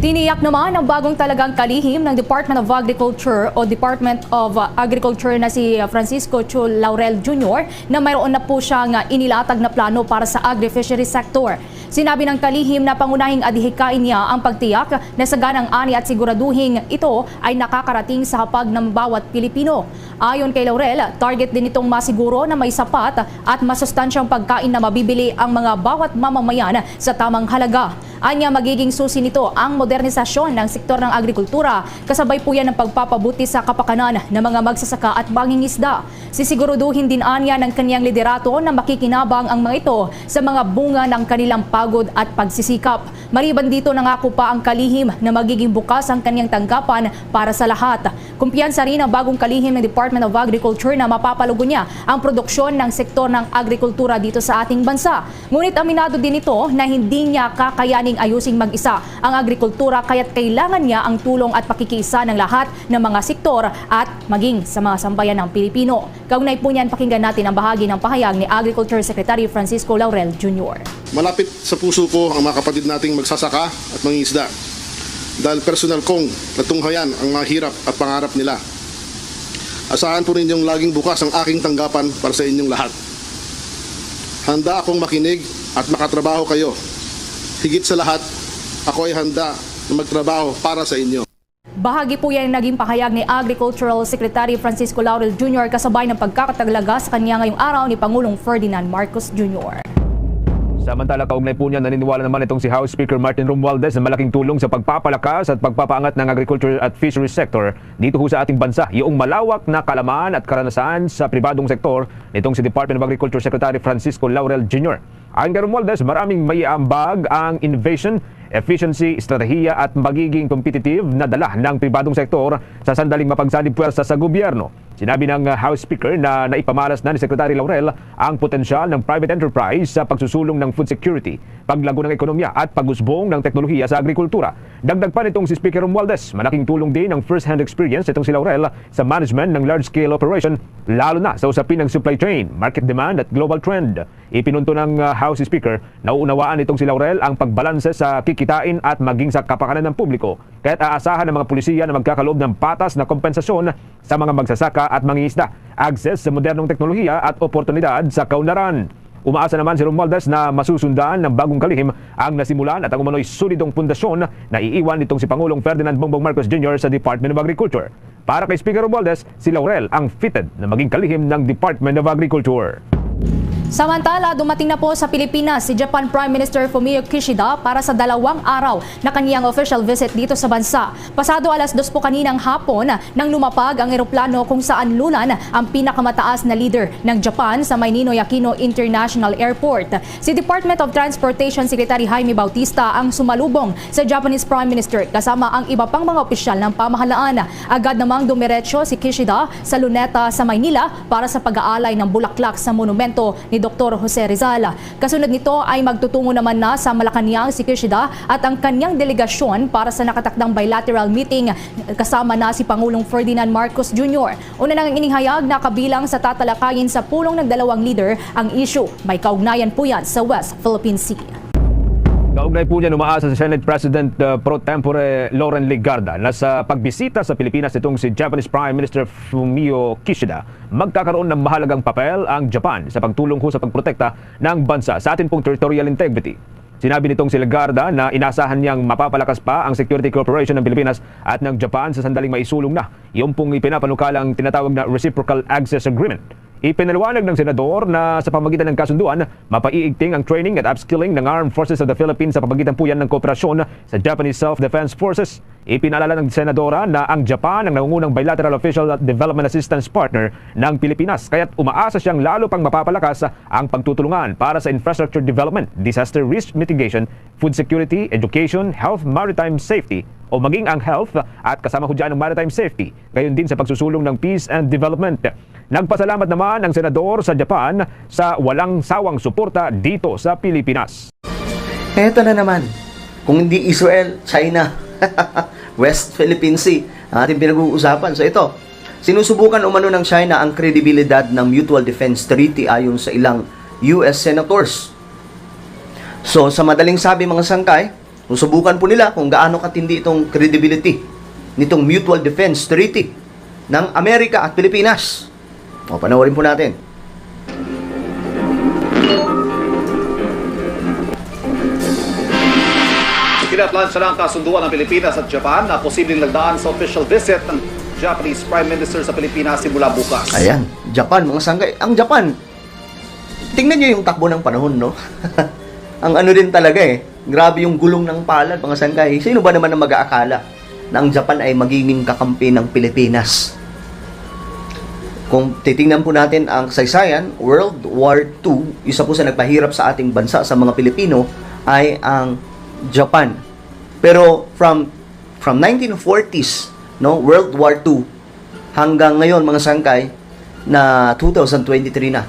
Tiniyak naman ang bagong talagang kalihim ng Department of Agriculture o Department of Agriculture na si Francisco Chu Laurel Jr. na mayroon na po siyang inilatag na plano para sa agri-fishery sector. Sinabi ng kalihim na pangunahing adhikain niya ang pagtiyak na saganang ani at siguraduhin ito ay nakakarating sa hapag ng bawat Pilipino. Ayon kay Laurel, target din itong masiguro na may sapat at masustansyang pagkain na mabibili ang mga bawat mamamayan sa tamang halaga. Anya magiging susi nito ang modernisasyon ng sektor ng agrikultura, kasabay po yan ng pagpapabuti sa kapakanan ng mga magsasaka at mangingisda. Sisiguruduhin din anya ng kanyang liderato na makikinabang ang mga ito sa mga bunga ng kanilang pagod at pagsisikap. Maliban dito nangako pa ang kalihim na magiging bukas ang kanyang tanggapan para sa lahat. Kumpiyansa rin ang bagong kalihim ng Department of Agriculture na mapapalugo niya ang produksyon ng sektor ng agrikultura dito sa ating bansa. Ngunit aminado din ito na hindi niya kakayaning ayusing mag-isa ang agrikultura kaya't kailangan niya ang tulong at pakikiisa ng lahat ng mga sektor at maging sa mga sambayan ng Pilipino. Kaugnay po niyan, pakinggan natin ang bahagi ng pahayag ni Agriculture Secretary Francisco Laurel Jr. Malapit sa puso ko ang mga kapatid nating magsasaka at mangingisda. Dahil personal kong natunghayan ang mga hirap at pangarap nila. Asahan po ninyong laging bukas ang aking tanggapan para sa inyong lahat. Handa akong makinig at makatrabaho kayo. Higit sa lahat, ako ay handa na magtrabaho para sa inyo. Bahagi po yan naging pahayag ni Agricultural Secretary Francisco Laurel Jr. kasabay ng pagkakataglaga sa kanya ngayong araw ni Pangulong Ferdinand Marcos Jr. Samantala, kaugnay po niya, naniniwala naman itong si House Speaker Martin Romualdez na malaking tulong sa pagpapalakas at pagpapaangat ng agriculture at fisheries sector dito ho sa ating bansa. Yung malawak na kalaman at karanasan sa pribadong sektor nitong si Department of Agriculture Secretary Francisco Laurel Jr. Ayon kay Romualdez, maraming may ambag ang innovation, efficiency, estratehiya at magiging competitive na dala ng pribadong sektor sa sandaling mapagsanib puwersa sa gobyerno. Sinabi ng House Speaker na naipamalas na ni Secretary Laurel ang potensyal ng private enterprise sa pagsusulong ng food security, paglago ng ekonomiya at pag-usbong ng teknolohiya sa agrikultura. Dagdag pa nitong si Speaker Romualdez, malaking tulong din ang first-hand experience nitong si Laurel sa management ng large-scale operation, lalo na sa usapin ng supply chain, market demand at global trend. Ipinunto ng uh, House Speaker na uunawaan nitong si Laurel ang pagbalanse sa kikitain at maging sa kapakanan ng publiko. Kaya't aasahan ng mga pulisiya na magkakaloob ng patas na kompensasyon sa mga magsasaka at mangingisda, access sa modernong teknolohiya at oportunidad sa kaunlaran. Umaasa naman si Romualdez na masusundan ng bagong kalihim ang nasimulan at ang umano'y solidong pundasyon na iiwan nitong si Pangulong Ferdinand Bongbong Marcos Jr. sa Department of Agriculture. Para kay Speaker Romualdez, si Laurel ang fitted na maging kalihim ng Department of Agriculture. Samantala, dumating na po sa Pilipinas si Japan Prime Minister Fumio Kishida para sa dalawang araw na kaniyang official visit dito sa bansa. Pasado alas dos po kaninang hapon nang lumapag ang eroplano kung saan lunan ang pinakamataas na leader ng Japan sa may Ninoy Aquino International Airport. Si Department of Transportation Secretary Jaime Bautista ang sumalubong sa Japanese Prime Minister kasama ang iba pang mga opisyal ng pamahalaan. Agad namang dumiretso si Kishida sa Luneta sa Maynila para sa pag-aalay ng bulaklak sa monumento ni Dr. Jose Rizal. Kasunod nito ay magtutungo naman na sa Malacanang si Kishida at ang kanyang delegasyon para sa nakatakdang bilateral meeting kasama na si Pangulong Ferdinand Marcos Jr. Una nang inihayag na kabilang sa tatalakayin sa pulong ng dalawang leader ang issue. May kaugnayan po yan sa West Philippine Sea. Kaugnay po niyan umaasa si Senate President uh, Pro Tempore Lauren Ligarda na sa pagbisita sa Pilipinas itong si Japanese Prime Minister Fumio Kishida magkakaroon ng mahalagang papel ang Japan sa pagtulong ho sa pagprotekta ng bansa sa atin pong territorial integrity. Sinabi nitong si Ligarda na inasahan niyang mapapalakas pa ang security cooperation ng Pilipinas at ng Japan sa sandaling maisulong na yung pong ipinapanukalang tinatawag na Reciprocal Access Agreement. Ipinaliwanag ng senador na sa pamagitan ng kasunduan, mapaiigting ang training at upskilling ng Armed Forces of the Philippines sa pamagitan po yan ng kooperasyon sa Japanese Self-Defense Forces. Ipinalala ng senadora na ang Japan ang nangungunang bilateral official development assistance partner ng Pilipinas. Kaya't umaasa siyang lalo pang mapapalakas ang pagtutulungan para sa infrastructure development, disaster risk mitigation, food security, education, health, maritime safety, o maging ang health at kasama ho dyan ang maritime safety. Gayon din sa pagsusulong ng peace and development. Nagpasalamat naman ang senador sa Japan sa walang sawang suporta dito sa Pilipinas. Eto na naman. Kung hindi Israel, China, West Philippine Sea, ang ating pinag-uusapan. So ito, sinusubukan umano ng China ang kredibilidad ng Mutual Defense Treaty ayon sa ilang US Senators. So sa madaling sabi mga sangkay, Susubukan po nila kung gaano katindi itong credibility nitong Mutual Defense Treaty ng Amerika at Pilipinas. O, panoorin po natin. Kinatlansya na ang kasunduan ng Pilipinas at Japan na posibleng nagdaan sa official visit ng Japanese Prime Minister sa Pilipinas simula bukas. Ayan, Japan, mga sanggay. Ang Japan, tingnan nyo yung takbo ng panahon, no? ang ano din talaga eh, grabe yung gulong ng palad, mga sanggay. Sino ba naman ang mag-aakala na ang Japan ay magiging kakampi ng Pilipinas? Kung titingnan po natin ang kasaysayan, World War II, isa po sa nagpahirap sa ating bansa, sa mga Pilipino, ay ang Japan. Pero from from 1940s, no, World War II hanggang ngayon mga sangkay na 2023 na.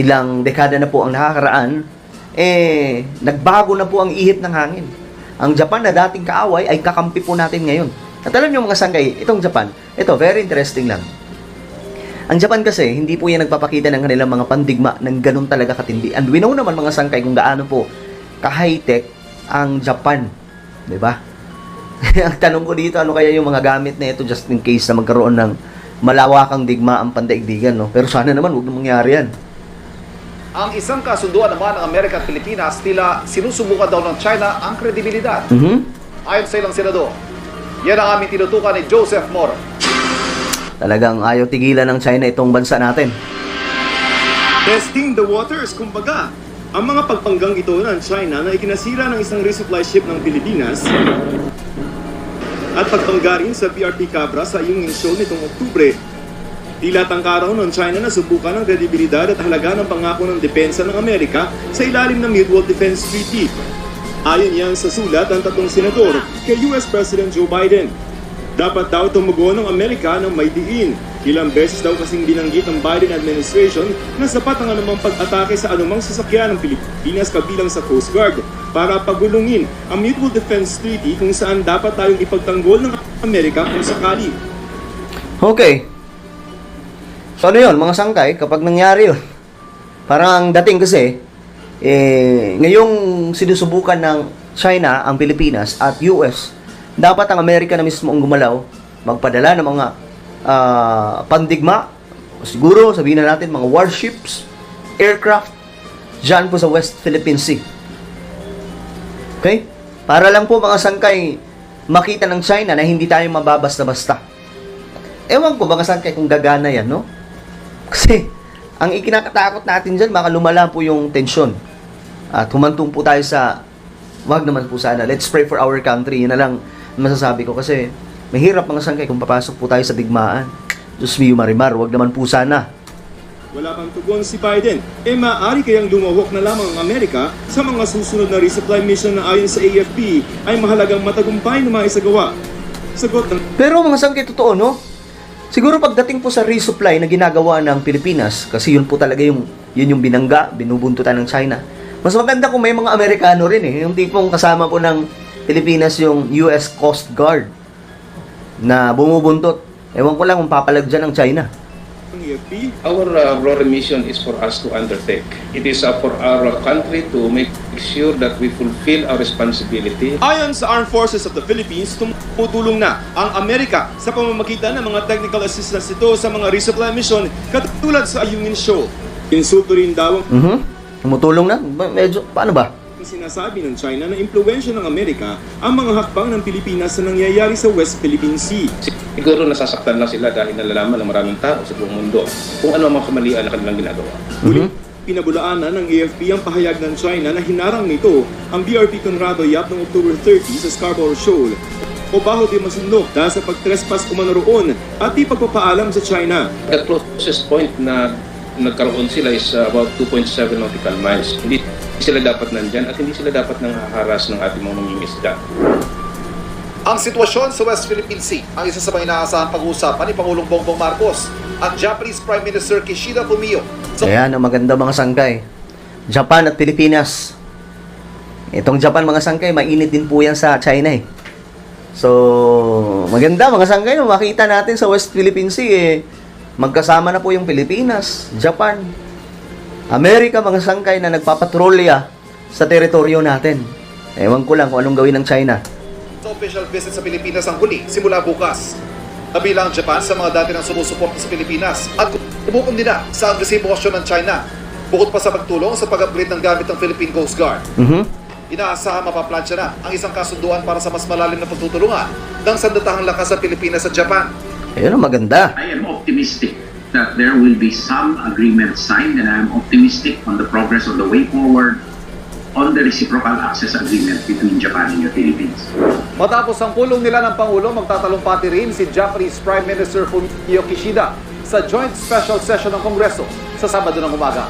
Ilang dekada na po ang nakakaraan, eh nagbago na po ang ihip ng hangin. Ang Japan na dating kaaway ay kakampi po natin ngayon. At alam nyo mga sangkay, itong Japan, ito very interesting lang. Ang Japan kasi, hindi po yan nagpapakita ng kanilang mga pandigma ng ganun talaga katindi. And we know naman mga sangkay kung gaano po ka-high-tech ang Japan. ba? ang tanong ko dito, ano kaya yung mga gamit na ito just in case na magkaroon ng malawakang digma ang pandaigdigan, no? Pero sana naman, huwag na mangyari yan. Ang isang kasunduan naman ng Amerika at Pilipinas tila sinusubukan daw ng China ang kredibilidad. Mhm. Ayon sa ilang senador, yan ang aming tinutukan ni Joseph Moore. Talagang ayaw tigilan ng China itong bansa natin. Testing the waters, kumbaga. Ang mga pagpanggang ito ng China na ikinasira ng isang resupply ship ng Pilipinas at pagpangga rin sa PRP Cabra sa Yungin Show nitong Oktubre. Tila tangkaraw ng China na subukan ang kredibilidad at halaga ng pangako ng depensa ng Amerika sa ilalim ng Mutual Defense Treaty. Ayon yan sa sulat ng tatlong senador kay US President Joe Biden. Dapat daw tumugon ng Amerika ng may diin. Ilang beses daw kasing binanggit ng Biden administration na sapat ang anumang pag-atake sa anumang sasakyan ng Pilipinas kabilang sa Coast Guard para pagulungin ang Mutual Defense Treaty kung saan dapat tayong ipagtanggol ng Amerika kung sakali. Okay. So ano yun, mga sangkay, kapag nangyari yun, parang ang dating kasi, eh, ngayong sinusubukan ng China ang Pilipinas at US, dapat ang Amerika na mismo ang gumalaw, magpadala ng mga ah, pandigma, siguro sabihin na natin mga warships, aircraft, dyan po sa West Philippine Sea. Okay? Para lang po mga sangkay makita ng China na hindi tayo mababasta-basta. Ewan ko mga sangkay kung gagana yan, no? Kasi, ang ikinakatakot natin dyan, baka lumala po yung tensyon. At humantong po tayo sa, wag naman po sana, let's pray for our country. Yun na lang masasabi ko kasi mahirap mga sangkay kung papasok po tayo sa digmaan. Diyos mio marimar, wag naman po sana. Wala pang tugon si Biden, e maaari kayang lumawak na lamang ang Amerika sa mga susunod na resupply mission na ayon sa AFP ay mahalagang matagumpay na maisagawa. Sagot ng Pero mga sangkay, totoo, no? Siguro pagdating po sa resupply na ginagawa ng Pilipinas, kasi yun po talaga yung, yun yung binangga, binubuntutan ng China. Mas maganda kung may mga Amerikano rin eh. Yung tipong kasama po ng Pilipinas yung US Coast Guard na bumubuntot. Ewan ko lang kung papalag dyan ng China. AFP, Our uh, RORE mission is for us to undertake. It is uh, for our country to make sure that we fulfill our responsibility Ayon sa Armed Forces of the Philippines, tumutulong na ang Amerika sa pamamagitan ng mga technical assistance ito sa mga resupply mission katulad sa Ayungin Shoal. Insulto rin daw Mhm. Tumutulong na? Medyo, paano ba? Sinasabi ng China na impluensya ng Amerika ang mga hakbang ng Pilipinas na nangyayari sa West Philippine Sea. Siguro nasasaktan lang sila dahil nalalaman ng maraming tao sa buong mundo kung ano ang mga kamalian na kanilang ginagawa. Muli, pinabulaanan ng AFP ang pahayag ng China na hinarang nito ang BRP Conrado Yap noong October 30 sa Scarborough Shoal o baho di masundok dahil sa pagtrespas umano roon at di pagpapaalam sa China. The closest point na nagkaroon sila is uh, about 2.7 nautical miles. Hindi sila dapat nandyan at hindi sila dapat nang haharas ng ating mga mangingisda. Ang sitwasyon sa West Philippine Sea ang isa sa mga inaasahang pag-uusapan ni Pangulong Bongbong Marcos at Japanese Prime Minister Kishida Fumio sa Ayan, ang maganda mga sangkay. Japan at Pilipinas. Itong Japan mga sangkay, mainit din po yan sa China eh. So, maganda mga sangkay, makita natin sa West Philippine Sea eh. Magkasama na po yung Pilipinas, Japan, Amerika mga sangkay na nagpapatrolya sa teritoryo natin. Ewan ko lang kung anong gawin ng China. Official visit sa Pilipinas ang huli simula bukas. Kabilang ang Japan sa mga dati nang sumusuporta sa Pilipinas at kumukundi na sa agresibong aksyon ng China. Bukod pa sa pagtulong sa pag-upgrade ng gamit ng Philippine Coast Guard. Mhm. Inaasahan mapaplansya na ang isang kasunduan para sa mas malalim na pagtutulungan ng sandatahang lakas sa Pilipinas at Japan. Ayun ang maganda. I am optimistic that there will be some agreement signed and I am optimistic on the progress of the way forward on the reciprocal access agreement between Japan and the Philippines. Matapos ang pulong nila ng Pangulo, magtatalumpati rin si Japanese Prime Minister Fumio Kishida sa joint special session ng Kongreso sa Sabado ng umaga.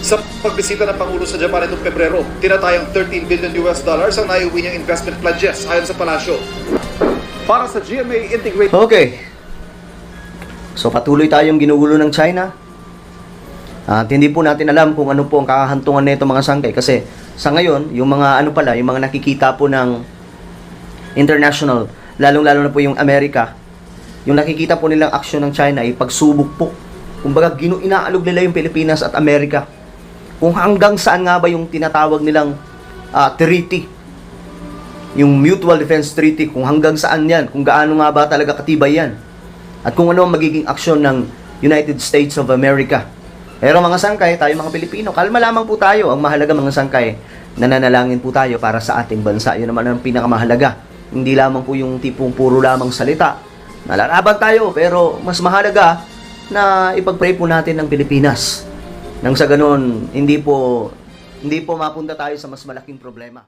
Sa pagbisita ng Pangulo sa Japan itong Pebrero, tinatayang 13 billion US dollars ang naiuwi niyang investment pledges ayon sa palasyo. Para sa GMA Integrated Okay. So patuloy tayong ginugulo ng China. At hindi po natin alam kung ano po ang kakahantungan nito mga sangkay kasi sa ngayon, yung mga ano pala, yung mga nakikita po ng international, lalong-lalo na po yung Amerika, yung nakikita po nilang aksyon ng China ay pagsubok po. Kumbaga, ginu inaalog nila yung Pilipinas at Amerika. Kung hanggang saan nga ba yung tinatawag nilang ah, treaty, yung Mutual Defense Treaty, kung hanggang saan yan, kung gaano nga ba talaga katibay yan. At kung ano ang magiging aksyon ng United States of America. Pero mga sangkay, tayo mga Pilipino, kalma lamang po tayo. Ang mahalaga mga sangkay, nananalangin po tayo para sa ating bansa. Yun naman ang pinakamahalaga. Hindi lamang po yung tipong puro lamang salita. Nalalaban tayo, pero mas mahalaga na ipag-pray po natin ng Pilipinas. Nang sa ganun, hindi po hindi po mapunta tayo sa mas malaking problema.